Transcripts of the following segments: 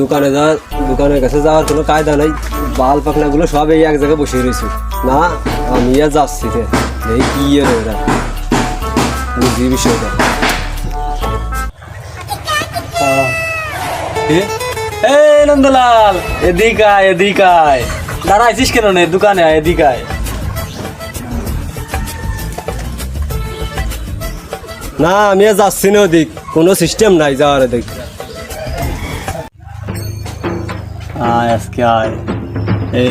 দোকানে যাওয়ার দোকানের কাছে যাওয়ার কোনো কায়দা নাই। বাল পাখনাগুলো সব এই এক জায়গায় বসে রয়েছে। না, আমি আর যাচ্ছি এই কি বুঝি বিষয়টা? নন্দলাল এদিক আয় দাঁড়াইছিস কেন দোকানে? না, আমি যাচ্ছি না ওদিক। কোনো সিস্টেম নাই যাওয়ার ওদিক। আজকে আয়। এ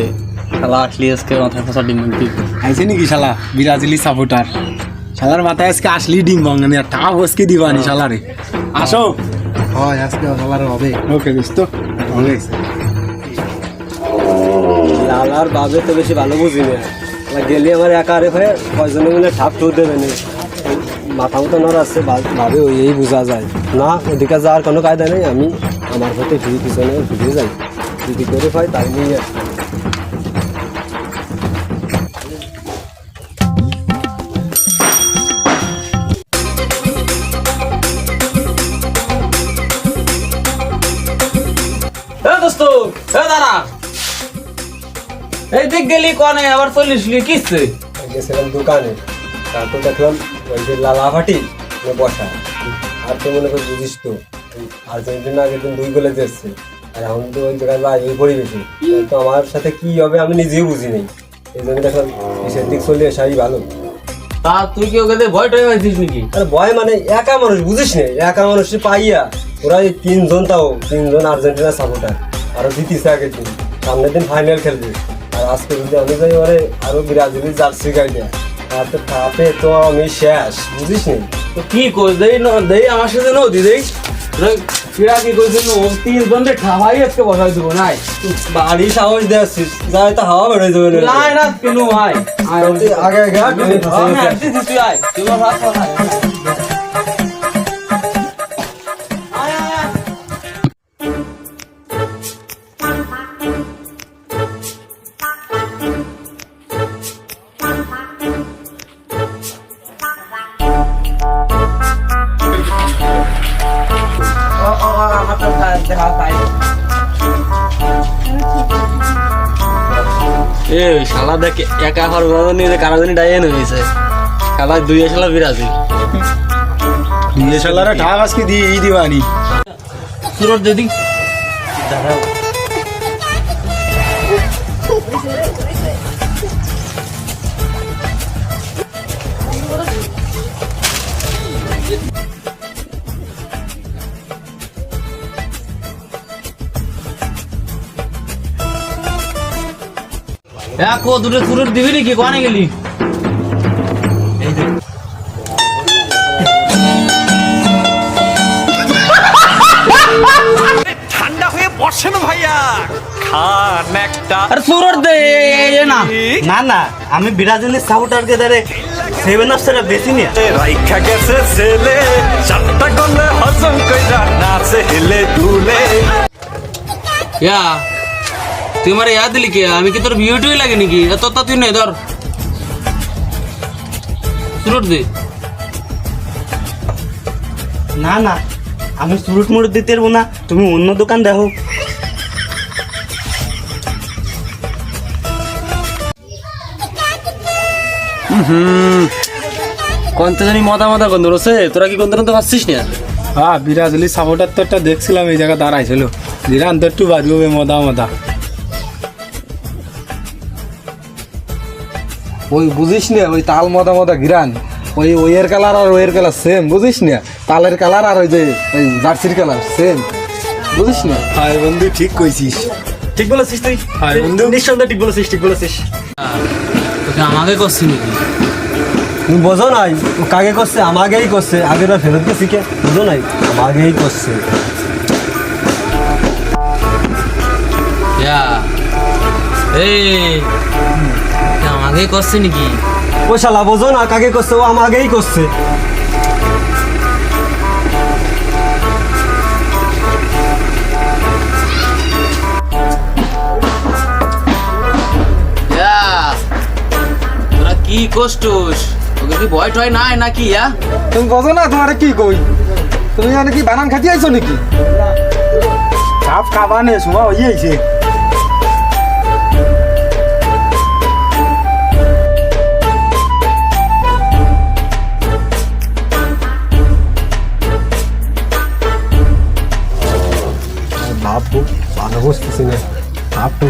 শালা আসলি আজকে মাথায় ফসা ডিম তুই আইছে নাকি শালা? বিরাজিলি সাপোর্টার শালার মাথায় আজকে আসলি ডিম ভাঙানি আর টাকা বসকে দিবানি শালারে আসো। হয় আজকে শালার হবে। ওকে দোস্ত। হবে লালার বাবে তো বেশি ভালো বুঝি না। এবার গেলে আমার একা আরে ভাই কয়জনে মিলে ঠাপ ঠুপ দেবে না। মাথা মতো নড় আছে ভাবে ওই বোঝা যায়। না ওদিকে যাওয়ার কোনো কায়দা নেই আমি আমার সাথে ফিরে পিছনে ফিরে যাই। যদি করে পাই তাই নিয়ে আসি। এ দোস্ত এ দাঁড়া। এই দিক গেলি কনে আবার কিসছে গেছিলাম দোকানে তারপর দেখলাম ওই যে লালা ফাটি ওই বসা। আর তো মনে করি বুঝিস তো আর্জেন্টিনা আগের দিন দুই গোলে দিচ্ছে আর এখন তো ওই জায়গায় ওই পরিবেশে তো আমার সাথে কি হবে আমি নিজেও বুঝি নেই। এই জন্য দেখলাম বিশের দিক চলে আসাই ভালো। তা তুই কি ওকে ভয় টয় পাইছিস নাকি? আর ভয় মানে একা মানুষ বুঝিস নে? একা মানুষ পাইয়া ওরা এই তিনজন তাও তিনজন আর্জেন্টিনা সাপোর্টার আরও জিতিছে আগের দিন। সামনের দিন ফাইনাল খেলবে। আর আজকে যদি আমি যাই ওরে আরও ব্রাজিলের জার্সি গাই দেয় আর তো তাতে তো আমি শেষ বুঝিস নি? তো কি কই দেই ন দেই আমার সাথে নদী দেই। ফিরা কি কইছিল ও তিন জনকে ঠাবাই আজকে বসাই দেবো নাই। বাড়ি সাহস দিয়েছিস যাই তো হাওয়া বেড়ে যাবে না। নাই না কেন ভাই আগে আগে। আসতেছি তুই আয়। তুই এ শালা দেখে একা হওয়ার কথা নিয়ে কারা জানি ডাইয়েন হয়েছে শালা দুই শালা বিরাজি। দুই শালারা টাকা আজকে দিয়ে ই দিবানি। সুরত দিদি দাঁড়াও। ও দুটো সুরত দিবি নাকি? কোয়ানে গেলি? ঠান্ডা হয়ে বসেন ভাইয়া। খান একটা। আরে সুরত দে না। না না আমি ব্রাজিলের সাপোর্টারকে ধরে সেভেন অফ সেটা বেশি নিয়ে রাইখা গেছে ছেলে চারটা গলে হজম কইরা নাচে হেলে দুলে ইয়া তুই আমার ইয়া দিলি কি? আমি কি তোর ভিডিওই লাগে নাকি? এত তো তুই নে ধর। সুরট দে। না না আমি সুরুট মুরুট দিতে পারব না তুমি অন্য দোকান দেখো। কন্ত জানি মদা মদা গন্ধ রসে? তোরা কি গন্ধ গন্ধ পাচ্ছিস না? হ্যাঁ বিরাজিলি সাপোর্টার তো একটা দেখছিলাম এই জায়গা দাঁড়াইছিল। দিরান তো একটু বাড়ি মদা মদা। ওই বুঝিস না ওই তাল মদা মদা গিরান ওই ওয়ের কালার আর ওয়ের কালার সেম বুঝিস না? তালের কালার আর ওই যে ওই জার্সির কালার সেম বুঝিস না? হাই বন্ধু ঠিক কইছিস। ঠিক বলেছিস তুই। হাই বন্ধু। নিঃসন্দেহে ঠিক বলেছিস ঠিক বলেছিস। তোকে আমাকে করছি নাকি? তুমি বোঝো নাই ও কাকে করছে আমাকেই করছে আগের বার ফেরত গেছি কে? বোঝো নাই আমাকেই করছে। এই আমাকে করছে নাকি? ও শালা বোঝো না কাকে করছে? ও আমাকেই করছে। কি কষ্টস তোকে কি ভয় টয় নাই নাকি ইয়া? তুমি বোঝো না তোমার কি কই? তুমি মানে কি বানান খাতি আইছো নাকি? সাপ খাবানে সময় হইয়াছে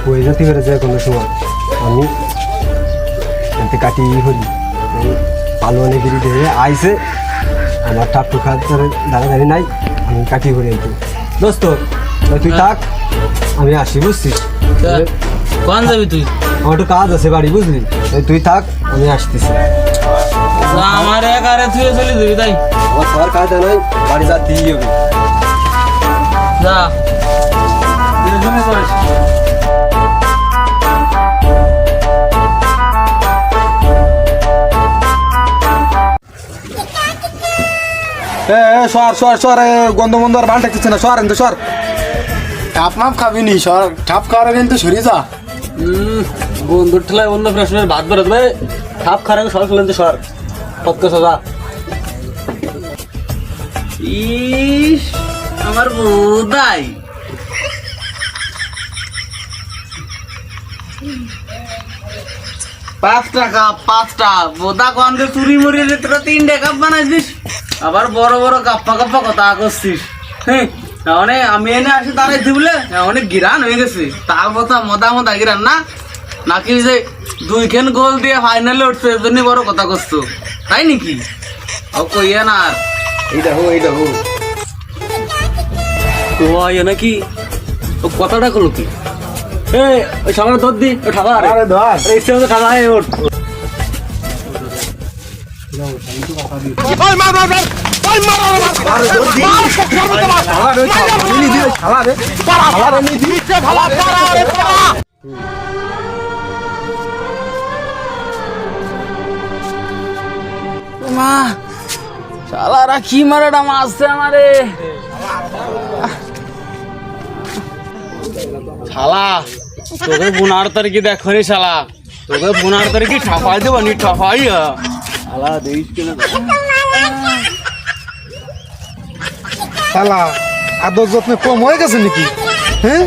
ভাব তো কয়ে যেতে পারে যে কোনো সময় আমি এতে কাটিয়ে হলি এই ভালো অনেক গিরি দিয়ে আইসে আমার ঠাপ টুক হাত ধরে দাঁড়াদাঁড়ি নাই আমি কাটিয়ে হলি একটু দোস্ত তুই থাক আমি আসি বুঝছিস? কোন যাবি তুই? আমার একটু কাজ আছে বাড়ি বুঝলি? তাই থাক আমি আসতেছি। আমার এক আরে তুই চলে যাবি তাই? আমার সবার কাজ নাই বাড়ি যা। দিয়ে হবে যা এ সর সর সর গন্ধ মন্দ আর ভান ঠেকতেছে না সর এনতে সর। ঠাপ মাপ খাবি নি সর ঠাপ খাওয়ার কিন্তু সরি যা। বন্ধুর ঠেলায় অন্য প্রশ্নের ভাত বেরোত ভাই খাপ খারাপ সর খেলেন তো সর। কত সাজা ইস আমার বউদাই পাঁচটা কাপ পাঁচটা। বোদা কনকে চুরি মরি তোরা তিনটে কাপ বানাইছিস। আবার বড় বড় কাপ্পা কাপ্পা কথা করছিস। হ্যাঁ আমি এনে আসি তারাই দিবলে অনেক গিরান হয়ে গেছে। তার কথা মদা মদা গিরান না? নাকি যে দুইখান গোল দিয়ে ফাইনালে উঠছে এর জন্য বড় কথা করছ? তাই নাকি? ও কইয়া না আর। এইটা হো এইটা হো। তো নাকি? ও কথাটা করল কি? এ ওই সামনে ধর দি ও ঠাবা আরে ধর। ইচ্ছে মতো ঠাবা আয় ওঠ। মা কি মারাটা মারছে আমারে শালা তোকে বুনার তারিখে দেখো রে শালা। তোকে বুনার তারিখে ঠাপাই দেবো নি ঠাপাই শালা, দেখিস কেন শালা, আদর যত্ন কম হয়ে গেছে নাকি? হ্যাঁ?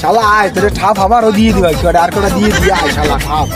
শালা, আয়, তোরে ঠাপ আবারও দিয়ে দিবা আর কটা দিয়ে দিয়ে আয়, শালা, ঠাপ।